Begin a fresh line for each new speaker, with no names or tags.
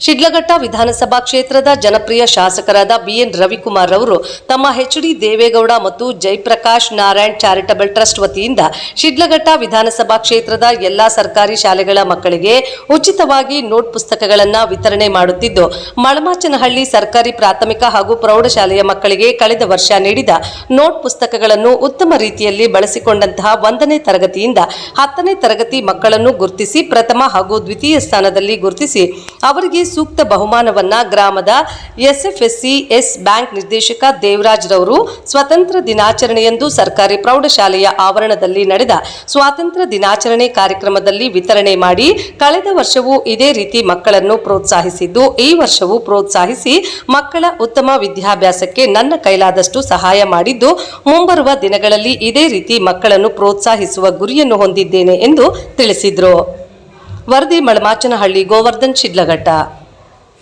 ಶಿಡ್ಲಘಟ್ಟ ವಿಧಾನಸಭಾ ಕ್ಷೇತ್ರದ ಜನಪ್ರಿಯ ಶಾಸಕರಾದ ಬಿಎನ್ ರವಿಕುಮಾರ್ ಅವರು ತಮ್ಮ ಎಚ್ಡಿ ದೇವೇಗೌಡ ಮತ್ತು ಜಯಪ್ರಕಾಶ್ ನಾರಾಯಣ್ ಚಾರಿಟಬಲ್ ಟ್ರಸ್ಟ್ ವತಿಯಿಂದ ಶಿಡ್ಲಘಟ್ಟ ವಿಧಾನಸಭಾ ಕ್ಷೇತ್ರದ ಎಲ್ಲಾ ಸರ್ಕಾರಿ ಶಾಲೆಗಳ ಮಕ್ಕಳಿಗೆ ಉಚಿತವಾಗಿ ನೋಟ್ ಪುಸ್ತಕಗಳನ್ನು ವಿತರಣೆ ಮಾಡುತ್ತಿದ್ದು, ಮಳಮಾಚನಹಳ್ಳಿ ಸರ್ಕಾರಿ ಪ್ರಾಥಮಿಕ ಹಾಗೂ ಪ್ರೌಢಶಾಲೆಯ ಮಕ್ಕಳಿಗೆ ಕಳೆದ ವರ್ಷ ನೀಡಿದ ನೋಟ್ ಪುಸ್ತಕಗಳನ್ನು ಉತ್ತಮ ರೀತಿಯಲ್ಲಿ ಬಳಸಿಕೊಂಡಂತಹ ಒಂದನೇ ತರಗತಿಯಿಂದ ಹತ್ತನೇ ತರಗತಿ ಮಕ್ಕಳನ್ನು ಗುರುತಿಸಿ ಪ್ರಥಮ ಹಾಗೂ ದ್ವಿತೀಯ ಸ್ಥಾನದಲ್ಲಿ ಗುರುತಿಸಿ ಅವರಿಗೆ ಸೂಕ್ತ ಬಹುಮಾನವನ್ನ ಗ್ರಾಮದ ಎಸ್ಎಫ್ಎಸ್ಸಿ ಎಸ್ ಬ್ಯಾಂಕ್ ನಿರ್ದೇಶಕ ದೇವರಾಜ್ ರವರು ಸ್ವಾತಂತ್ರ್ಯ ದಿನಾಚರಣೆಯಂದು ಸರ್ಕಾರಿ ಪ್ರೌಢಶಾಲೆಯ ಆವರಣದಲ್ಲಿ ನಡೆದ ಸ್ವಾತಂತ್ರ್ಯ ದಿನಾಚರಣೆ ಕಾರ್ಯಕ್ರಮದಲ್ಲಿ ವಿತರಣೆ ಮಾಡಿ ಕಳೆದ ವರ್ಷವೂ ಇದೇ ರೀತಿ ಮಕ್ಕಳನ್ನು ಪ್ರೋತ್ಸಾಹಿಸಿದ್ದು, ಈ ವರ್ಷವೂ ಪ್ರೋತ್ಸಾಹಿಸಿ ಮಕ್ಕಳ ಉತ್ತಮ ವಿದ್ಯಾಭ್ಯಾಸಕ್ಕೆ ನನ್ನ ಕೈಲಾದಷ್ಟು ಸಹಾಯ ಮಾಡಿದ್ದು, ಮುಂಬರುವ ದಿನಗಳಲ್ಲಿ ಇದೇ ರೀತಿ ಮಕ್ಕಳನ್ನು ಪ್ರೋತ್ಸಾಹಿಸುವ ಗುರಿಯನ್ನು ಹೊಂದಿದ್ದೇನೆ ಎಂದು ತಿಳಿಸಿದರು. ವರದಿ ಮಳಮಾಚನಹಳ್ಳಿ ಗೋವರ್ಧನ್ ಶಿಡ್ಲಘಟ್ಟ